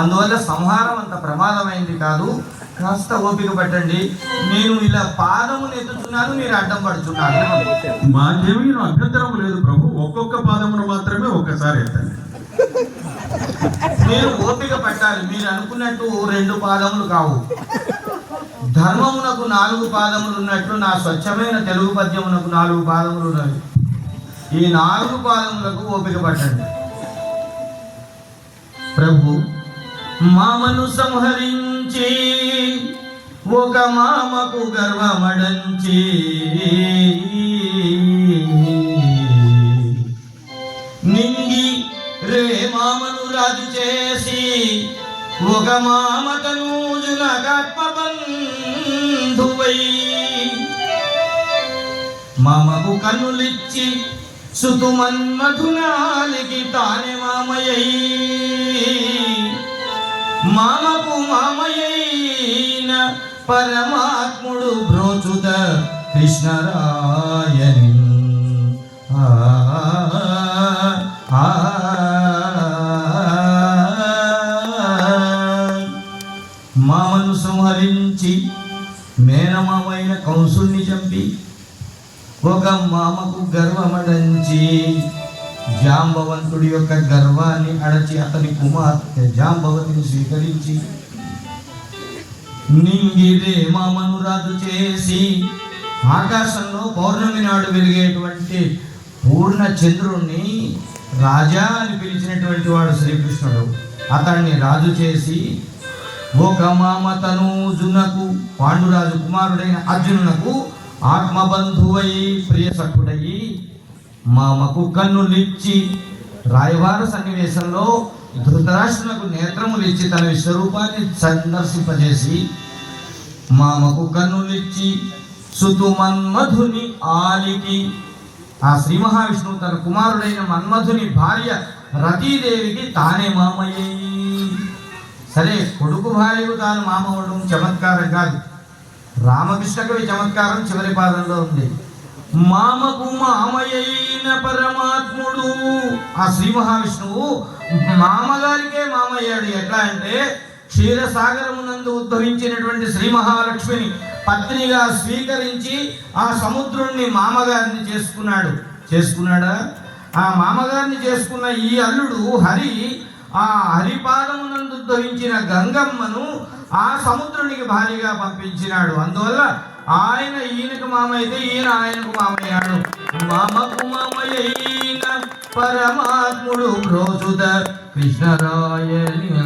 అందువల్ల సంహారం అంత ప్రమాదమైంది కాదు. కాస్త ఓపిక పట్టండి. నేను ఇలా పాదమును ఎత్తుతున్నాను మీరు అడ్డం పడుతున్నారు మాకేమీ అభ్యంతరం లేదు ప్రభు. ఒక్కొక్క పాదమును మాత్రమే ఒక్కసారి ఎత్తండి. మీరు ఓపిక పట్టాలి. మీరు అనుకున్నట్టు రెండు పాదములు కావు. ధర్మమునకు నాలుగు పాదములు ఉన్నట్లు నా స్వచ్ఛమైన తెలుగు పద్యమునకు నాలుగు పాదములు ఉన్నవి. ఈ నాలుగు పాదములకు ఓపిక పట్టండి. ప్రభు మామను సంహరించి ఒక మామకు గర్వమడంచి. నింగి రే మామను రాజు చేసి ఒక మామ తనూజున బంధువై మామకు కనులిచ్చి సుతుమన్మధునాలికి మామకు మామయైన పరమాత్ముడు బ్రోచుత కృష్ణరాయని ఆ, మామను సంహరించి మేనమామైన కంసుణ్ణి చంపి ఒక మామకు గర్వమడంచి జాంబవంతుడి యొక్క గర్వాన్ని అడచి అతని కుమార్తె జాంబవతిని స్వీకరించి నింగిరే మామను రాజు చేసి ఆకాశంలో పౌర్ణమి నాడు వెలిగేటువంటి పూర్ణ చంద్రుణ్ణి రాజా అని పిలిచినటువంటి వాడు శ్రీకృష్ణుడు. అతన్ని రాజు చేసి ఒక మామ తనూజునకు పాండురాజు కుమారుడైన అర్జునునకు ఆత్మబంధువై ప్రియసఖుడయి మామకు కన్నులిచ్చి రాయవారు సన్నివేశంలో ధృతరాష్ట్రులకు నేత్రములిచ్చి తన విశ్వరూపాన్ని సందర్శింపజేసి మామకు కన్నులిచ్చి సుతుమన్మధుని ఆలికి ఆ శ్రీ మహావిష్ణువు తన కుమారుడైన మన్మధుని భార్య రతీదేవికి తానే మామయ్యే. సరే కొడుకు భార్యకు తాను మామ చమత్కారం కాదు. రామకృష్ణకవి చమత్కారం చివరి పాదంలో ఉంది. మామకు మామయ్యైన పరమాత్ముడు. ఆ శ్రీ మహావిష్ణువు మామగారికే మామయ్యాడు. ఎట్లా అంటే క్షీరసాగరమునందు ఉద్భవించినటువంటి శ్రీ మహాలక్ష్మిని పత్నిగా స్వీకరించి ఆ సముద్రుణ్ణి మామగారిని చేసుకున్నాడు. చేసుకున్నాడా? ఆ మామగారిని చేసుకున్న ఈ అల్లుడు హరి ఆ హరిపాదమునందు ఉద్భవించిన గంగమ్మను ఆ సముద్రునికి భారీగా పంపించినాడు. అందువల్ల ఆయన ఈయనకు మామ అయితే ఈయన ఆయనకు మామయ్యాడు. మామకు మామయ్యైన పరమాత్ముడు రోజుద కృష్ణరాయణ